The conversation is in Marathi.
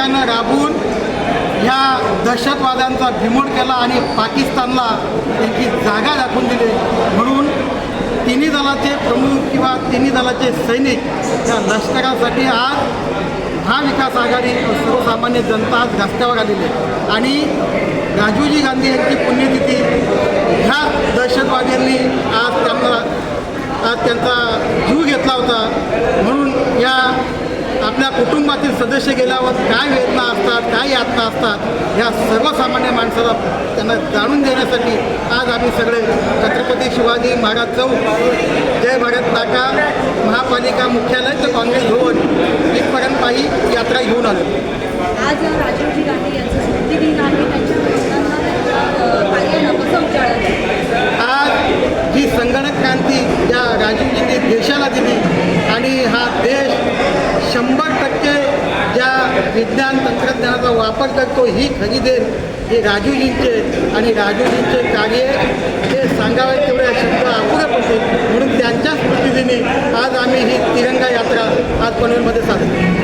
लष्करानं राबवून ह्या दहशतवाद्यांचा भिमोड केला आणि पाकिस्तानला त्यांची जागा दाखवून दिली. म्हणून तिन्ही दलाचे प्रमुख किंवा तिन्ही दलाचे सैनिक या लष्करासाठी आज महाविकास आघाडी सर्वसामान्य जनता आज रस्त्यावर आलेली आहे. आणि राजीवजी गांधी यांची पुण्यतिथी ह्या दहशतवाद्यांनी आज त्यांना आज त्यांचा जीव घेतला होता. म्हणून कुटुंबातील सदस्य गेल्यावर काय वेदना असतात काय यातना असतात ह्या सर्वसामान्य माणसाला त्यांना जाणून देण्यासाठी आज आम्ही सगळे छत्रपती शिवाजी महाराज चौक जय भारत नाका महापालिका मुख्यालय तर काँग्रेस भवन इथपर्यंत पायी यात्रा घेऊन आलो. आज राजीवजी गांधी यांचं स्मृतिदिन आहे आज जी संगणक क्रांती ज्या राजीवजींनी देशाला दिली आणि हा शंभर टक्के ज्या विज्ञान तंत्रज्ञानाचा वापर करतो ही खरी देण हे राजूजींचे आणि राजूजींचे कार्य हे सांगावे तेवढ्या शब्द अपुरे पडते म्हणून त्यांच्या स्मृतिदिनी आज आम्ही ही तिरंगा यात्रा आज पनवेलमध्ये साधली